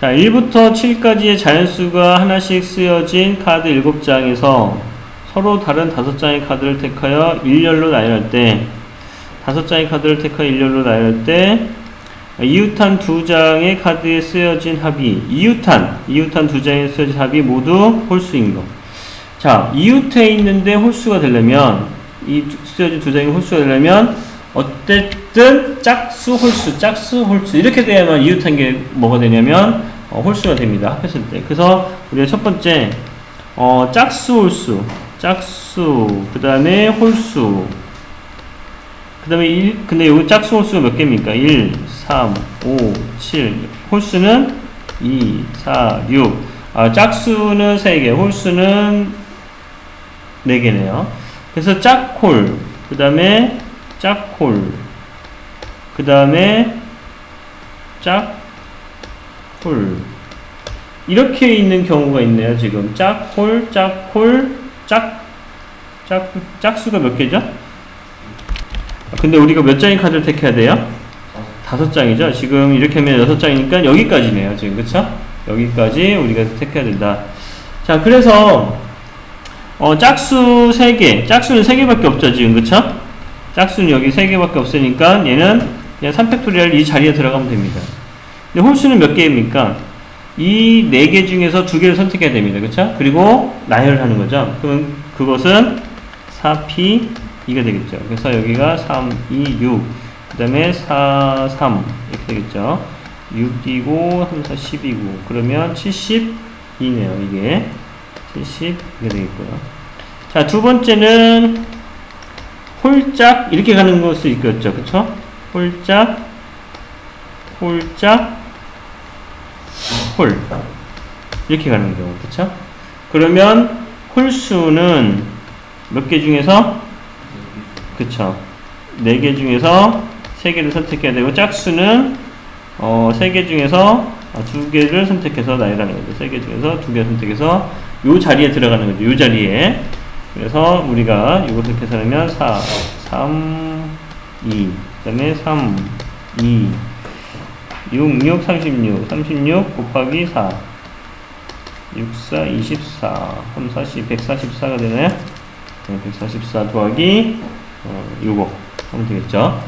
자, 1부터 7까지의 자연수가 하나씩 쓰여진 카드 7장에서 서로 다른 5장의 카드를 택하여 일렬로 나열할 때, 5장의 카드를 택하여 일렬로 나열할 때, 이웃한 두 장의 카드에 쓰여진 합이, 이웃한, 이웃한 두 장에 쓰여진 합이 모두 홀수인 거. 자, 이웃해 있는데 홀수가 되려면, 이 두- 쓰여진 두 장이 홀수가 되려면, 어쨌든 짝수 홀수 짝수 홀수 이렇게 돼야만 이웃한 게 뭐가 되냐면 어, 홀수가 됩니다. 합했을 때. 그래서 우리가 첫 번째 어, 짝수 홀수. 짝수 그 다음에 홀수. 그 다음에 1 근데 여기 짝수 홀수가 몇 개입니까? 1 3 5 7 홀수는 2 4 6 아, 짝수는 3개 홀수는 4개네요. 그래서 짝홀 그 다음에 짝홀 그 다음에 짝홀 이렇게 있는 경우가 있네요 지금 짝홀 짝홀 짝 짝, 짝수가 몇 개죠? 아, 근데 우리가 몇 장의 카드를 택해야 돼요? 다섯 장이죠 지금 이렇게 하면 여섯 장이니까 여기까지네요 지금 그쵸? 여기까지 우리가 택해야 된다 자 그래서 어, 짝수 3개 짝수는 3개밖에 없죠 지금 그쵸? 짝수는 여기 3개밖에 없으니까 얘는 그냥 3팩토리얼 이 자리에 들어가면 됩니다. 근데 홀수는 몇 개입니까? 이 4개 중에서 2개를 선택해야 됩니다. 그쵸? 그리고 나열하는 거죠. 그럼 그것은 4P 2가 되겠죠. 그래서 여기가 3, 2, 6. 그 다음에 4, 3. 이렇게 되겠죠. 6이고, 3, 4, 10이고. 그러면 72네요. 이게. 70. 이게 되겠고요. 자, 두 번째는 홀짝 이렇게 가는 것수 있겠죠. 그쵸? 홀짝 홀짝 홀. 이렇게 가는 경우. 그쵸? 그러면 홀수는 몇 개 중에서? 그쵸. 네개 중에서 세 개를 선택해야 되고 짝수는 어, 세개 중에서 아, 두 개를 선택해서 나열하는 거죠. 세개 중에서 두개 선택해서 요 자리에 들어가는 거죠. 요 자리에. 그래서 우리가 이것을 계산하면 4, 3, 2, 그 다음에 3, 2, 6, 6, 36, 36 곱하기 4, 6, 4, 24, 3, 4, 10, 144가 되나요? 네, 144 더하기 어, 요거 하면 되겠죠?